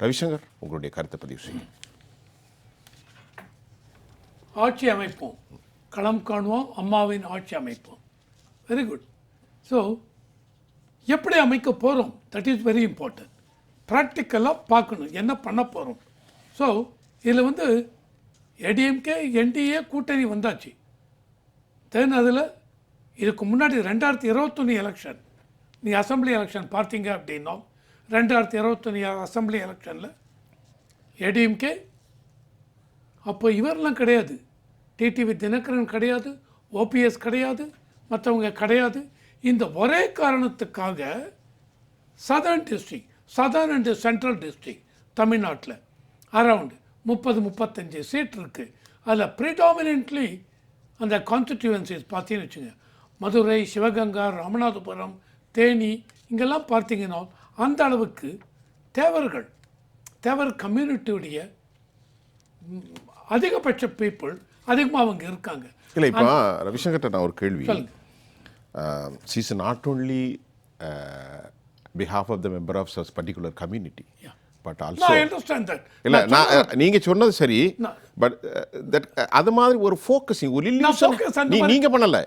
ரவிசங்கர் உங்களுடைய கருத்தை பதிவு செய்யும் ஆட்சி அமைப்போம். களம் காணுவோம் அம்மாவின் ஆட்சி அமைப்போம். வெரி குட் ஸோ எப்படி அமைக்க போகிறோம் தட் இஸ் வெரி இம்பார்ட்டன்ட் ப்ராக்டிக்கலாக பார்க்கணும். என்ன பண்ண போகிறோம் ஸோ இதில் வந்து ஏடிஎம்கே என்டிஏ கூட்டணி வந்தாச்சு. தென் அதில் இதுக்கு முன்னாடி ரெண்டாயிரத்தி இருபத்தொன்று எலெக்ஷன் நீ அசம்பிளி எலெக்ஷன் பார்த்தீங்க அப்படின்னா ரெண்டாயிரத்தி இருபத்தொன்று அசம்பிளி எலெக்ஷனில் ஏடிஎம்கே. அப்போ இவரெல்லாம் கிடையாது. டிடிவி தினகரன் கிடையாது ஓபிஎஸ் கிடையாது மற்றவங்க கிடையாது. இந்த ஒரே காரணத்துக்காக southern district southern and central district தமிழ்நாட்டில் அரவுண்டு முப்பது முப்பத்தஞ்சு சீட் இருக்குது அதில் ப்ரிடாமினன்ட்லி அந்த கான்ஸ்டிடியூவன்சிஸ் பார்த்தீங்கன்னு வச்சுங்க. மதுரை சிவகங்கா ராமநாதபுரம் தேனி இங்கெல்லாம் பார்த்தீங்கன்னா அந்த அளவுக்கு தேவர்கள் தேவர் கம்யூனிட்டியுடைய அதிகபட்ச பீப்புள் அதிகமாக அவங்க இருக்காங்க இல்லை இப்போ ரவிசங்கர்ட்ட நான் ஒரு கேள்வி. She's not only behalf of the member of such particular community. But also I understand that. இல்லை நான் நீங்க சொன்னது சரி பட் தட் அது மாதிரி ஒரு ஃபோக்கஸிங் ஒரு illusion focus அந்த நீ மாதிரி- நீங்க பண்ணல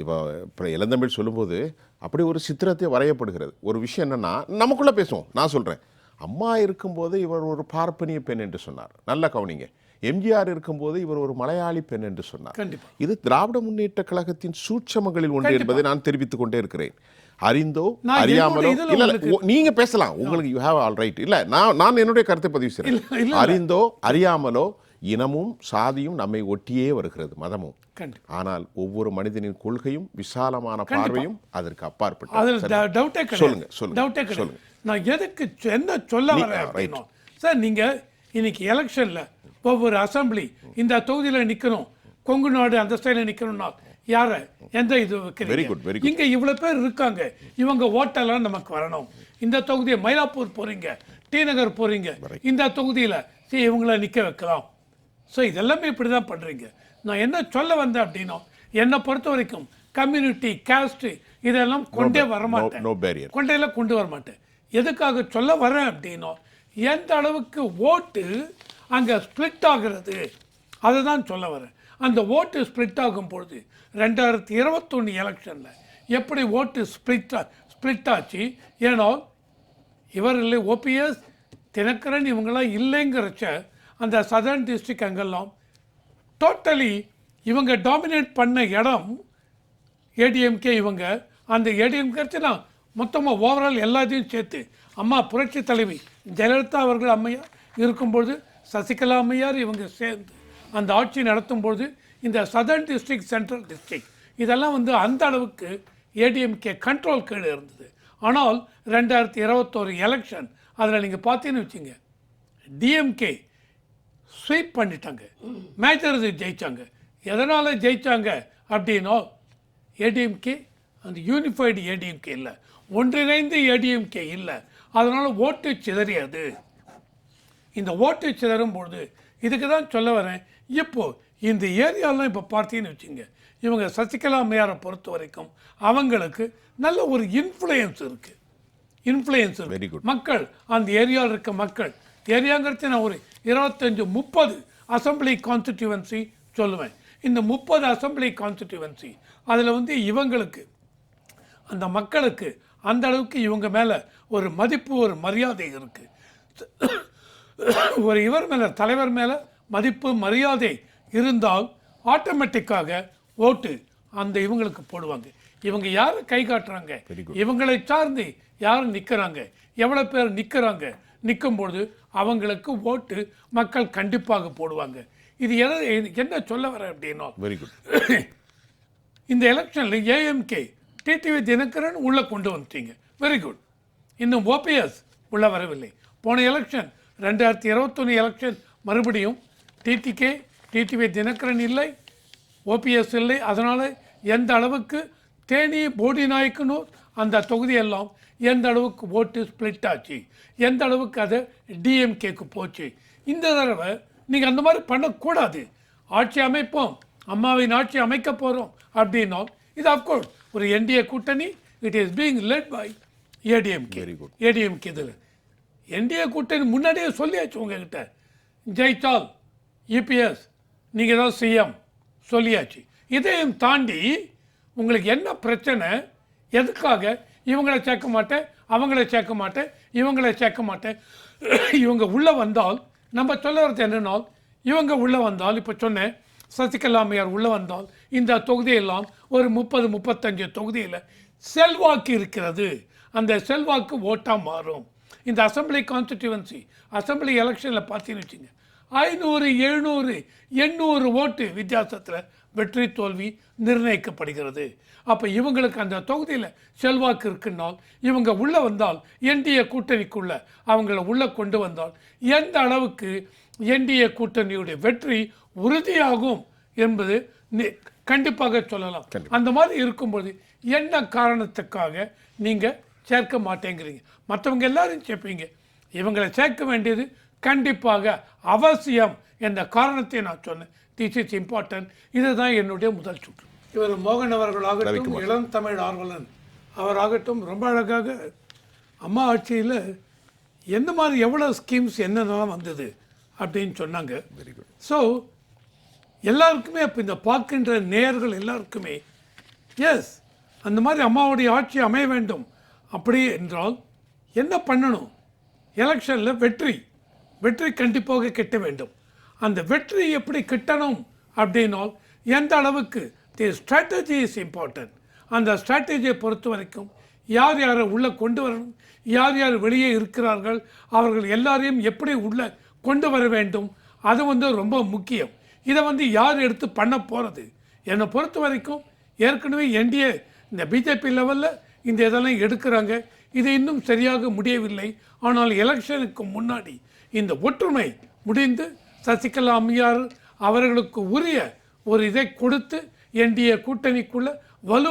இப்போ இப்போ இளந்தமிழ் சொல்லும்போது அப்படி ஒரு சித்திரத்தை வரையப்படுகிறது. ஒரு விஷயம் என்னன்னா நமக்குள்ள பேசுவோம். நான் சொல்றேன். அம்மா இருக்கும்போது இவர் ஒரு பார்ப்பனிய பெண் என்று சொன்னார். நல்ல கவனிங்க. எம்ஜிஆர் இருக்கும்போது இவர் ஒரு மலையாளி பெண் என்று சொன்னார். இது திராவிட முன்னேற்ற கழகத்தின் சூட்சமங்களில் ஒன்று என்பதை நான் தெரிவித்துக் கொண்டே இருக்கிறேன். அறிந்தோ அறியாமலோ இல்ல நீங்க பேசலாம். உங்களுக்கு யூ ஹேவ் ஆல் ரைட் இல்ல நான் நான் என்னுடைய கருத்தை பதிவு இல்ல. அறிந்தோ அறியாமலோ இனமும் சாதியும் நம்மை ஒட்டியே வருகிறது மதமும். ஆனால் ஒவ்வொரு மனிதனின் கொள்கையும் விசாலமான பார்வையும் அதற்கு சரி. டவுட்டே சொல்லுங்க, சொல்லுங்க, சொல்லுங்க. நான் எதுக்கு என்ன சொல்ல வரேன் சார் நீங்க இன்னைக்கு எலெக்ஷன்ல ஒவ்வொரு அசெம்பிளி இந்த தொகுதியில நிக்கணும் கொங்கு நாடு அந்த ஸ்டைல நிக்கணும்னா யார எந்த இது. இங்க இவ்வளவு பேர் இருக்காங்க. இவங்க ஓட்டெல்லாம் நமக்கு வரணும். இந்த தொகுதியை மயிலாப்பூர் போறீங்க டி நகர் போறீங்க. இந்த தொகுதியில இவங்கள நிக்க வைக்கலாம். ஸோ இதெல்லாமே இப்படி தான் பண்ணுறீங்க நான் என்ன சொல்ல வந்தேன் அப்படின்னா என்னை பொறுத்த வரைக்கும் கம்யூனிட்டி caste இதெல்லாம் கொண்டே வர மாட்டேன். கொண்டையில் கொண்டு வர மாட்டேன் எதுக்காக சொல்ல வரேன் அப்படின்னா எந்த அளவுக்கு ஓட்டு அங்கே ஸ்ப்ளிட் ஆகிறது அதை தான் சொல்ல வரேன். அந்த ஓட்டு ஸ்ப்ளிட் ஆகும் பொழுது ரெண்டாயிரத்தி இருபத்தொன்று எலெக்ஷனில் எப்படி ஓட்டு ஸ்ப்ளிட் ஸ்ப்ளிட் ஆச்சு? ஏன்னா இவர் இல்லை ஓபிஎஸ் தினகரன் இவங்கெல்லாம் இல்லைங்கிறச்ச அந்த சதர்ன் டிஸ்ட்ரிக் அங்கெல்லாம். டோட்டலி இவங்க டாமினேட் பண்ண இடம் ஏடிஎம்கே இவங்க. அந்த ஏடிஎம்கே மொத்தமாக ஓவரால் எல்லாத்தையும் சேர்த்து அம்மா புரட்சி தலைவி ஜெயலலிதா அவர்கள் அம்மையார் இருக்கும்பொழுது சசிகலா அம்மையார் இவங்க சேர்ந்து அந்த ஆட்சி நடத்தும்பொழுது இந்த சதர்ன் டிஸ்ட்ரிக்ட் சென்ட்ரல் டிஸ்ட்ரிக் இதெல்லாம் வந்து அந்த அளவுக்கு ஏடிஎம்கே கண்ட்ரோல் கீழே இருந்தது. ஆனால் ரெண்டாயிரத்தி இருபத்தோரு எலெக்ஷன் அதில் நீங்கள் பார்த்தீங்கன்னு வச்சுங்க டிஎம்கே ஸ்வீப் பண்ணிட்டாங்க. மேஜர் ஜெயிச்சாங்க. எதனால் ஜெயிச்சாங்க அப்படின்னா ஏடிஎம்கே அந்த யூனிஃபைடு ஏடிஎம்கே இல்லை. ஒன்றிணைந்த ஏடிஎம்கே இல்லை. அதனால் ஓட்டு சிதறியது. இந்த ஓட்டு சிதறும் பொழுது இதுக்கு தான் சொல்ல வரேன். இப்போ இந்த ஏரியாலாம் இப்போ பார்த்தீங்கன்னு வச்சுங்க இவங்க சசிகலா அம்மையாரை பொறுத்த வரைக்கும் அவங்களுக்கு நல்ல ஒரு இன்ஃப்ளூயன்ஸ் இருக்குது இன்ஃப்ளூயன்ஸ் good. மக்கள் அந்த ஏரியாவில் இருக்க மக்கள் ஏரியாங்கிறது நான் ஒரு இருபத்தஞ்சு முப்பது அசம்பிளி கான்ஸ்டிடியூவன்சி சொல்லுவேன். இந்த முப்பது அசம்பிளி கான்ஸ்டிடியூவன்சி அதில் வந்து இவங்களுக்கு அந்த மக்களுக்கு அந்த அளவுக்கு இவங்க மேலே ஒரு மதிப்பு ஒரு மரியாதை இருக்குது ஒரு இவர் மேலே தலைவர் மேலே மதிப்பு மரியாதை இருந்தால் ஆட்டோமேட்டிக்காக ஓட்டு அந்த இவங்களுக்கு போடுவாங்க. இவங்க யார் கை காட்டுறாங்க? இவங்களை சார்ந்து யார் நிற்கிறாங்க எவ்வளோ பேர் நிற்கிறாங்க நிற்கும்பொழுது அவங்களுக்கு ஓட்டு மக்கள் கண்டிப்பாக போடுவாங்க. இது என்ன சொல்ல வரேன் அப்படின்னா வெரி குட் இந்த எலெக்ஷனில் ஏஎம்கே டிடிவி தினகரன் உள்ளே கொண்டு வந்துட்டீங்க. வெரி குட் இன்னும் ஓபிஎஸ் உள்ளே வரவில்லை. போன எலெக்ஷன் ரெண்டாயிரத்தி இருபத்தொன்று எலெக்ஷன் மறுபடியும் டிடிகே டிடிவி தினகரன் இல்லை ஓபிஎஸ் இல்லை. அதனால் எந்த அளவுக்கு தேனி போடி நாயக்கனூர் அந்த தொகுதியெல்லாம் எந்த அளவுக்கு ஓட்டு ஸ்ப்ளிட் ஆச்சு? எந்த அளவுக்கு அது டிஎம்கேக்கு போச்சு? இந்த தடவை நீங்கள் அந்த மாதிரி பண்ணக்கூடாது. ஆட்சி அமைப்போம். அம்மாவின் ஆட்சி அமைக்க போகிறோம் அப்படின்னா இது அஃப்கோர்ஸ் ஒரு என்டிஏ கூட்டணி it is being led by ADMK. ADMK இதில். என்டிஏ கூட்டணி முன்னாடியே சொல்லியாச்சு உங்ககிட்ட. ஜெயித்தால் இபிஎஸ் நீங்கள் தான் சிஎம் சொல்லியாச்சு. இதையும் தாண்டி உங்களுக்கு என்ன பிரச்சனை? எதுக்காக? இவங்களை சேர்க்க மாட்டேன் அவங்கள சேர்க்க மாட்டேன் இவங்களை சேர்க்க மாட்டேன். இவங்க உள்ளே வந்தால் நம்ம சொல்லுறது என்னென்னால் இவங்க உள்ளே வந்தால் இப்போ சொன்னேன் சசிகலா அம்மையார் உள்ளே வந்தால் இந்த தொகுதியெல்லாம் ஒரு முப்பது முப்பத்தஞ்சு தொகுதியில் செல்வாக்கு இருக்கிறது. அந்த செல்வாக்கு ஓட்டாக மாறும். இந்த அசம்பிளி கான்ஸ்டிடியூவன்சி அசம்பிளி எலெக்ஷனில் பார்த்தீங்கன்னு வச்சுங்க ஐநூறு எழுநூறு எண்ணூறு ஓட்டு வித்தியாசத்தில் வெற்றி தோல்வி நிர்ணயிக்கப்படுகிறது. அப்போ இவங்களுக்கு அந்த தொகுதியில் செல்வாக்கு இருக்குன்னால் இவங்க உள்ளே வந்தால் என்டிஏ கூட்டணிக்குள்ள அவங்கள உள்ளே கொண்டு வந்தால் எந்த அளவுக்கு என்டிஏ கூட்டணியுடைய வெற்றி உறுதியாகும் என்பது கண்டிப்பாக சொல்லலாம். அந்த மாதிரி இருக்கும்போது என்ன காரணத்துக்காக நீங்கள் சேர்க்க மாட்டேங்கிறீங்க? மற்றவங்க எல்லாரும் சேர்ப்பீங்க. இவங்களை சேர்க்க வேண்டியது கண்டிப்பாக அவசியம் என்ற காரணத்தை நான் சொன்னேன். திஸ் இஸ் இம்பார்ட்டன்ட் இதுதான் என்னுடைய முதல் சுற்று. இவர் மோகன் அவர்களாகட்டும் இளம் தமிழ் ஆர்வலன் அவராகட்டும் ரொம்ப அழகாக அம்மா ஆட்சியில் எந்த மாதிரி எவ்வளோ ஸ்கீம்ஸ் என்னென்னலாம் வந்தது? அப்படின்னு சொன்னாங்க. வெரி குட் ஸோ எல்லாருக்குமே இப்போ இந்த பார்க்கின்ற நேயர்கள் எல்லாருக்குமே எஸ் அந்த மாதிரி அம்மாவுடைய ஆட்சி அமைய வேண்டும். அப்படி என்றால் என்ன பண்ணணும்? எலெக்ஷனில் வெற்றி. வெற்றி கண்டிப்பாக கிட்ட வேண்டும். அந்த வெற்றி எப்படி கிட்டணும் அப்படின்னால் எந்த அளவுக்கு தி ஸ்ட்ராட்டஜி இஸ் இம்பார்ட்டன்ட் அந்த ஸ்ட்ராட்டஜியை பொறுத்த வரைக்கும் யார் யாரை உள்ளே கொண்டு வரணும் யார் யார் வெளியே இருக்கிறார்கள் அவர்கள் எல்லாரையும் எப்படி உள்ளே கொண்டு வர வேண்டும் அது வந்து ரொம்ப முக்கியம். இதை வந்து யார் எடுத்து பண்ண போகிறது என்னை பொறுத்த வரைக்கும் ஏற்கனவே என்டிஏ இந்த பிஜேபி லெவலில் இந்த இதெல்லாம் எடுக்கிறாங்க. இது இன்னும் சரியாக முடியவில்லை. ஆனால் எலெக்ஷனுக்கு முன்னாடி இந்த ஒற்றுமை முடிந்து சசிகலா அம்மையார் அவர்களுக்கு உரிய ஒரு இதை கொடுத்து என்டிஏ கூட்டணிக்குள்ள வலு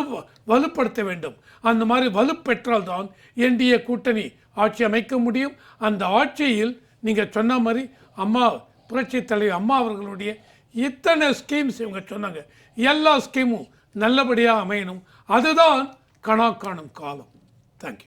வலுப்படுத்த வேண்டும். அந்த மாதிரி வலுப்பெற்றால் தான் என்டிஏ கூட்டணி ஆட்சி அமைக்க முடியும். அந்த ஆட்சியில் நீங்கள் சொன்ன மாதிரி அம்மா புரட்சி தலைவர் அம்மா அவர்களுடைய இத்தனை ஸ்கீம்ஸ் இவங்க சொன்னாங்க. எல்லா ஸ்கீமும் நல்லபடியாக அமையணும். அதுதான் கணா காணும் காலம் தேங்க்யூ